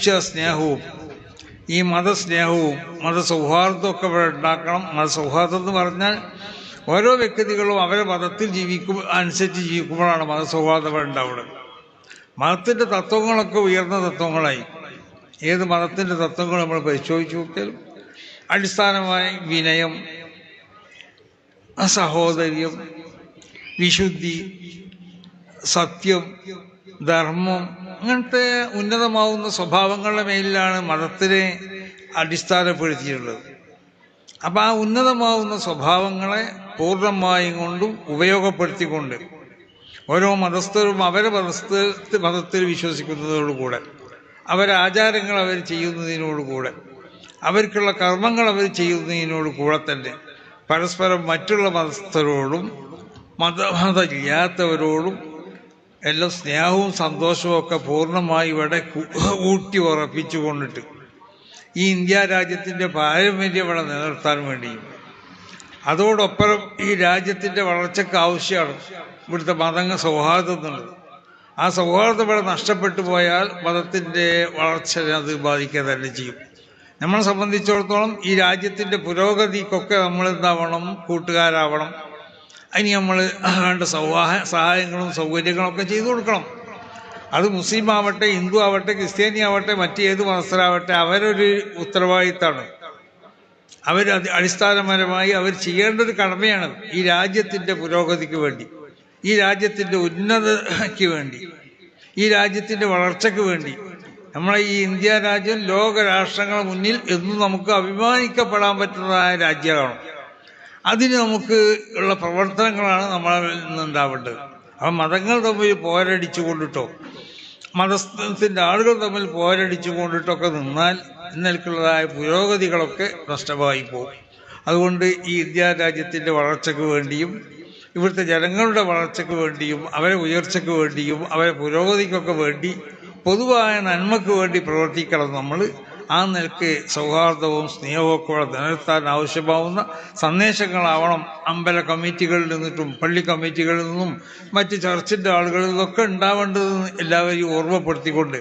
സ്നേഹവും ഈ മതസ്നേഹവും മതസൗഹാർദ്ദവും ഒക്കെ ഇവിടെ ഉണ്ടാക്കണം. മതസൗഹാർദ്ദം എന്ന് പറഞ്ഞാൽ ഓരോ വ്യക്തികളും അവരെ മതത്തിൽ ജീവിക്കും അനുസരിച്ച് ജീവിക്കുമ്പോഴാണ് മതസൗഹാർദ്ദം ഉണ്ടാവുന്നത്. മതത്തിന്റെ തത്വങ്ങളൊക്കെ ഉയർന്ന തത്വങ്ങളായി. ഏത് മതത്തിന്റെ തത്വങ്ങൾ നമ്മൾ പരിശോധിച്ചു നോക്കിയാലും അടിസ്ഥാനമായി വിനയം സഹോദര്യം വിശുദ്ധി സത്യം ധർമ്മം അങ്ങനത്തെ ഉന്നതമാവുന്ന സ്വഭാവങ്ങളുടെ മേലിലാണ് മതത്തിനെ അടിസ്ഥാനപ്പെടുത്തിയിട്ടുള്ളത്. അപ്പം ആ ഉന്നതമാവുന്ന സ്വഭാവങ്ങളെ പൂർണമായും കൊണ്ടും ഉപയോഗപ്പെടുത്തിക്കൊണ്ട് ഓരോ മതസ്ഥരും അവരെ മതസ്ഥ മതത്തിൽ വിശ്വസിക്കുന്നതോടുകൂടെ അവരെ ആചാരങ്ങൾ അവർ ചെയ്യുന്നതിനോടുകൂടെ അവർക്കുള്ള കർമ്മങ്ങൾ അവർ ചെയ്യുന്നതിനോട് കൂടെ തന്നെ പരസ്പരം മറ്റുള്ള മതസ്ഥരോടും മതമതമില്ലാത്തവരോടും എല്ലാം സ്നേഹവും സന്തോഷവും ഒക്കെ പൂർണമായി ഇവിടെ ഊട്ടി ഉറപ്പിച്ചു കൊണ്ടിട്ട്. ഈ ഇന്ത്യ രാജ്യത്തിന്റെ പാരമ്പര്യം ഇവിടെ നിലനിർത്താൻ വേണ്ടിയും. അതോടൊപ്പം ഈ രാജ്യത്തിന്റെ വളർച്ചയ്ക്ക് ആവശ്യമാണ് ഇവിടുത്തെ മതങ്ങൾ സൗഹാർദ്ദം എന്നുള്ളത്. ആ സൗഹാർദ്ദം ഇവിടെ നഷ്ടപ്പെട്ടു പോയാൽ മതത്തിന്റെ വളർച്ച അത് ബാധിക്കുക തന്നെ ചെയ്യും. നമ്മളെ സംബന്ധിച്ചിടത്തോളം ഈ രാജ്യത്തിന്റെ പുരോഗതിക്കൊക്കെ നമ്മൾ എന്താവണം കൂട്ടുകാരാവണം. അതിന് നമ്മൾ വേണ്ട സൗവാഹ സഹായങ്ങളും സൗകര്യങ്ങളും ഒക്കെ ചെയ്തു കൊടുക്കണം. അത് മുസ്ലിം ആവട്ടെ ഹിന്ദു ആവട്ടെ ക്രിസ്ത്യാനി ആവട്ടെ മറ്റേത് മതസ്ഥരാവട്ടെ അവരൊരു ഉത്തരവാദിത്തമാണ് അവർ അടിസ്ഥാനപരമായി അവർ ചെയ്യേണ്ട ഒരു കടമയാണ് ഈ രാജ്യത്തിന്റെ പുരോഗതിക്ക് വേണ്ടി ഈ രാജ്യത്തിന്റെ ഉന്നതയ്ക്ക് വേണ്ടി ഈ രാജ്യത്തിന്റെ വളർച്ചയ്ക്ക് വേണ്ടി. നമ്മളെ ഈ ഇന്ത്യ രാജ്യം ലോക രാഷ്ട്രങ്ങളുടെ മുന്നിൽ എന്നും നമുക്ക് അഭിമാനിക്കപ്പെടാൻ പറ്റുന്നതായ രാജ്യമാണ് അതിന് നമുക്ക് ഉള്ള പ്രവർത്തനങ്ങളാണ് നമ്മളിൽ നിന്നുണ്ടാവേണ്ടത്. അപ്പം മതങ്ങൾ തമ്മിൽ പോരടിച്ചു കൊണ്ടിട്ടോ ആളുകൾ തമ്മിൽ പോരടിച്ചു കൊണ്ടിട്ടൊക്കെ നിന്നാൽ ഇന്നലേക്കുള്ളതായ പുരോഗതികളൊക്കെ നഷ്ടമായി പോകും. അതുകൊണ്ട് ഈ ഇന്ത്യ രാജ്യത്തിന്റെ വളർച്ചയ്ക്ക് വേണ്ടിയും ഇവിടുത്തെ ജനങ്ങളുടെ വളർച്ചയ്ക്ക് വേണ്ടിയും അവരെ ഉയർച്ചയ്ക്ക് വേണ്ടിയും അവരെ പുരോഗതിക്കൊക്കെ വേണ്ടി പൊതുവായ നന്മയ്ക്ക് വേണ്ടി പ്രവർത്തിക്കണം നമ്മൾ. ആ നിലയ്ക്ക് സൗഹാർദ്ദവും സ്നേഹവും ഇവിടെ നിലനിർത്താൻ ആവശ്യമാവുന്ന സന്ദേശങ്ങളാവണം. അമ്പല കമ്മിറ്റികളിൽ നിന്നിട്ടും പള്ളി കമ്മിറ്റികളിൽ നിന്നും മറ്റ് ചർച്ചിന്റെ ആളുകളിൽ നിന്നൊക്കെ ഉണ്ടാവേണ്ടതെന്ന് എല്ലാവരെയും ഓർമ്മപ്പെടുത്തിക്കൊണ്ട്